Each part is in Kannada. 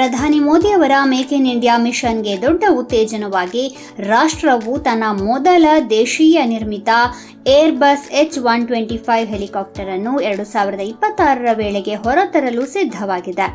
ಅವರ ಮೇಕ್ ಇನ್ ಇಂಡಿಯಾ ಮಿಷನ್ಗೆ ದೊಡ್ಡ ಉತ್ತೇಜನವಾಗಿ ರಾಷ್ಟ್ರವು ತನ್ನ ಮೊದಲ ದೇಶೀಯ ನಿರ್ಮಿತ Airbus H one twenty five helicopter ಅನ್ನು ಎರಡು ಸಾವಿರದ ಇಪ್ಪತ್ತಾರರ ವೇಳೆಗೆ ಹೊರತರಲು ಸಿದ್ಧವಾಗಿದೆ.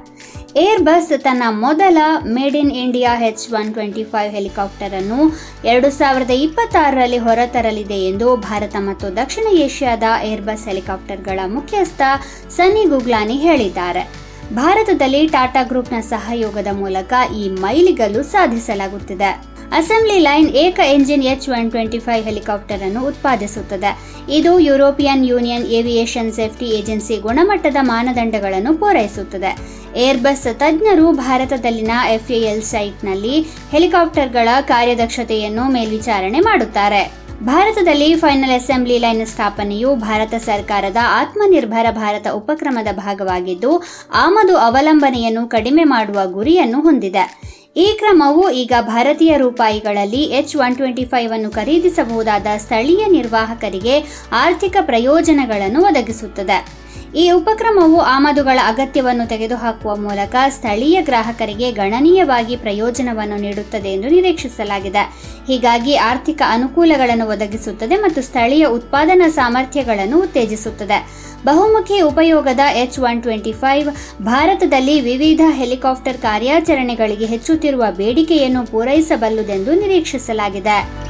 ಏರ್ಬಸ್ ತನ್ನ ಮೊದಲ made in India H one twenty five helicopter ಅನ್ನು ಎರಡು ಸಾವಿರದ ಇಪ್ಪತ್ತಾರರಲ್ಲಿ ಹೊರತರಲಿದೆ ಎಂದು ಭಾರತ ಮತ್ತು ದಕ್ಷಿಣ ಏಷ್ಯಾದ ಏರ್ಬಸ್ ಹೆಲಿಕಾಪ್ಟರ್ಗಳ ಮುಖ್ಯಸ್ಥ ಸನ್ನಿ ಗುಗ್ಲಾನಿ ಹೇಳಿದ್ದಾರೆ. ಭಾರತದಲ್ಲಿ ಟಾಟಾ ಗ್ರೂಪ್ನ ಸಹಯೋಗದ ಮೂಲಕ ಈ ಮೈಲಿಗಲ್ಲು ಸಾಧಿಸಲಾಗುತ್ತಿದೆ. ಅಸೆಂಬ್ಲಿ ಲೈನ್ ಏಕ engine H one twenty five helicopter ಅನ್ನು ಉತ್ಪಾದಿಸುತ್ತದೆ. ಇದು European Union aviation safety agency ಗುಣಮಟ್ಟದ ಮಾನದಂಡಗಳನ್ನು ಪೂರೈಸುತ್ತದೆ. ಏರ್ಬಸ್ ತಜ್ಞರು ಭಾರತದಲ್ಲಿನ ಎಫ್ಎಎಲ್ ಸೈಟ್ನಲ್ಲಿ ಹೆಲಿಕಾಪ್ಟರ್ಗಳ ಕಾರ್ಯದಕ್ಷತೆಯನ್ನು ಮೇಲ್ವಿಚಾರಣೆ ಮಾಡುತ್ತಾರೆ. ಭಾರತದಲ್ಲಿ ಫೈನಲ್ ಅಸೆಂಬ್ಲಿ ಲೈನ್ ಸ್ಥಾಪನೆಯು ಭಾರತ ಸರ್ಕಾರದ ಆತ್ಮನಿರ್ಭರ ಭಾರತ ಉಪಕ್ರಮದ ಭಾಗವಾಗಿದ್ದು, ಆಮದು ಅವಲಂಬನೆಯನ್ನು ಕಡಿಮೆ ಮಾಡುವ ಗುರಿಯನ್ನು ಹೊಂದಿದೆ. ಈ ಕ್ರಮವು ಈಗ ಭಾರತೀಯ ರೂಪಾಯಿಗಳಲ್ಲಿ ಎಚ್ ಒನ್ ಟ್ವೆಂಟಿ ಫೈವ್ ಅನ್ನು ಖರೀದಿಸಬಹುದಾದ ಸ್ಥಳೀಯ ನಿರ್ವಾಹಕರಿಗೆ ಆರ್ಥಿಕ ಪ್ರಯೋಜನಗಳನ್ನು ಒದಗಿಸುತ್ತದೆ. ಈ ಉಪಕ್ರಮವು ಆಮದುಗಳ ಅಗತ್ಯವನ್ನು ತೆಗೆದುಹಾಕುವ ಮೂಲಕ ಸ್ಥಳೀಯ ಗ್ರಾಹಕರಿಗೆ ಗಣನೀಯವಾಗಿ ಪ್ರಯೋಜನವನ್ನು ನೀಡುತ್ತದೆ ಎಂದು ನಿರೀಕ್ಷಿಸಲಾಗಿದೆ. ಹೀಗಾಗಿ ಆರ್ಥಿಕ ಅನುಕೂಲಗಳನ್ನು ಒದಗಿಸುತ್ತದೆ ಮತ್ತು ಸ್ಥಳೀಯ ಉತ್ಪಾದನಾ ಸಾಮರ್ಥ್ಯಗಳನ್ನು ಉತ್ತೇಜಿಸುತ್ತದೆ. ಬಹುಮುಖಿ ಉಪಯೋಗದ ಎಚ್ ಒನ್ ಟ್ವೆಂಟಿ ಫೈವ್ ಭಾರತದಲ್ಲಿ ವಿವಿಧ ಹೆಲಿಕಾಪ್ಟರ್ ಕಾರ್ಯಾಚರಣೆಗಳಿಗೆ ಹೆಚ್ಚುತ್ತಿರುವ ಬೇಡಿಕೆಯನ್ನು ಪೂರೈಸಬಲ್ಲುದೆಂದು ನಿರೀಕ್ಷಿಸಲಾಗಿದೆ.